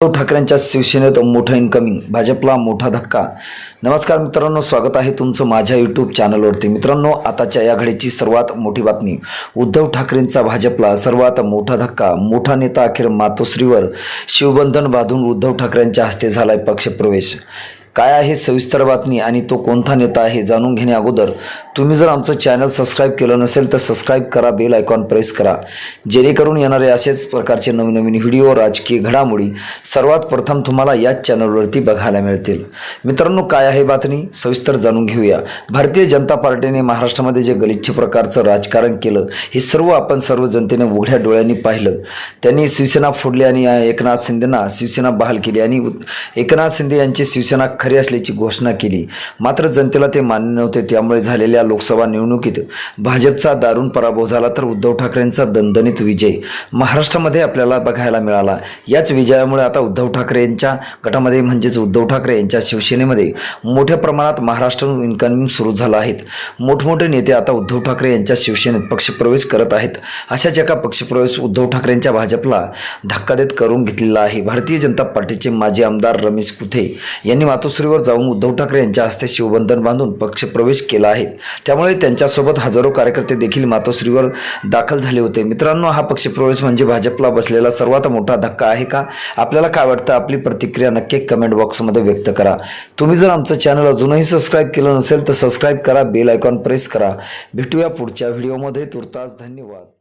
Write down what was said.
उद्धव ठाकरेंच्या शिवसेनेत मोठं इन्कमिंग भाजपला मोठा धक्का. नमस्कार मित्रांनो स्वागत आहे तुमचं माझ्या यूट्यूब चॅनलवरती मित्रांनो आताच्या या घडीची सर्वात मोठी बातमी. उद्धव ठाकरेंचा भाजपला सर्वात मोठा धक्का. मोठा नेता अखेर मातोश्रीवर शिवबंधन बांधून उद्धव ठाकरेंच्या हस्ते झालाय पक्षप्रवेश. काय आहे सविस्तर बातमी आणि तो कोणता नेता आहे जाणून घेण्या अगोदर तुम्ही जर आमचं चॅनल सबस्क्राईब केलं नसेल तर सबस्क्राईब करा बेल आयकॉन प्रेस करा. जेणेकरून येणारे असेच प्रकारचे नवीन नवीन व्हिडिओ राजकीय घडामोडी सर्वात प्रथम तुम्हाला याच चॅनलवरती बघायला मिळतील. मित्रांनो काय आहे बातमी? सविस्तर जाणून घेऊया. भारतीय जनता पार्टीने महाराष्ट्रामध्ये जे गलिच्छ प्रकारचं राजकारण केलं हे सर्व आपण सर्व जनतेने उघड्या डोळ्यांनी पाहिलं. त्यांनी शिवसेना फोडली आणि एकनाथ शिंदेना शिवसेना बहाल केली आणि एकनाथ शिंदे यांची शिवसेना खरी असल्याची घोषणा केली. मात्र जनतेला ते मान्य नव्हते त्यामुळे झालेल्या लोकसभा निवडणुकीत भाजपचा दारुण पराभव झाला तर उद्धव ठाकरेंचा दणदणीत विजय. महाराष्ट्रामध्ये आपल्याला बघायला मिळाला. याच विजयामुळे आता उद्धव ठाकरे यांच्या गटामध्ये म्हणजेच उद्धव ठाकरे यांच्या शिवसेनेमध्ये मोठ्या प्रमाणात महाराष्ट्रातून इन्कमिंग सुरू झाला आहेत. मोठमोठे नेते आता उद्धव ठाकरे यांच्या शिवसेनेत पक्षप्रवेश करत आहेत. अशाच एका पक्षप्रवेश उद्धव ठाकरेंच्या भाजपला धक्का देत करून घेतलेला आहे. भारतीय जनता पार्टीचे माजी आमदार रमेश कुथे यांनी मातोश्रीवर जाऊन उद्धव ठाकरे यांच्या हस्ते शिवबंधन बांधून पक्षप्रवेश केला आहे. त्यामुळे त्यांच्यासोबत हजारो कार्यकर्ते देखील मातोश्रीवर दाखल झाले होते. मित्रांनो हा पक्षप्रवेश म्हणजे भाजपला बसलेला सर्वात मोठा धक्का आहे का? आपल्याला काय वाटतं? आपली प्रतिक्रिया नक्की कमेंट बॉक्समध्ये व्यक्त करा. तुम्ही जर आमचं चॅनल अजूनही सबस्क्राईब केलं नसेल तर सबस्क्राईब करा बेल आयकॉन प्रेस करा. भेटूया पुढच्या व्हिडिओमध्ये तुर्तास धन्यवाद.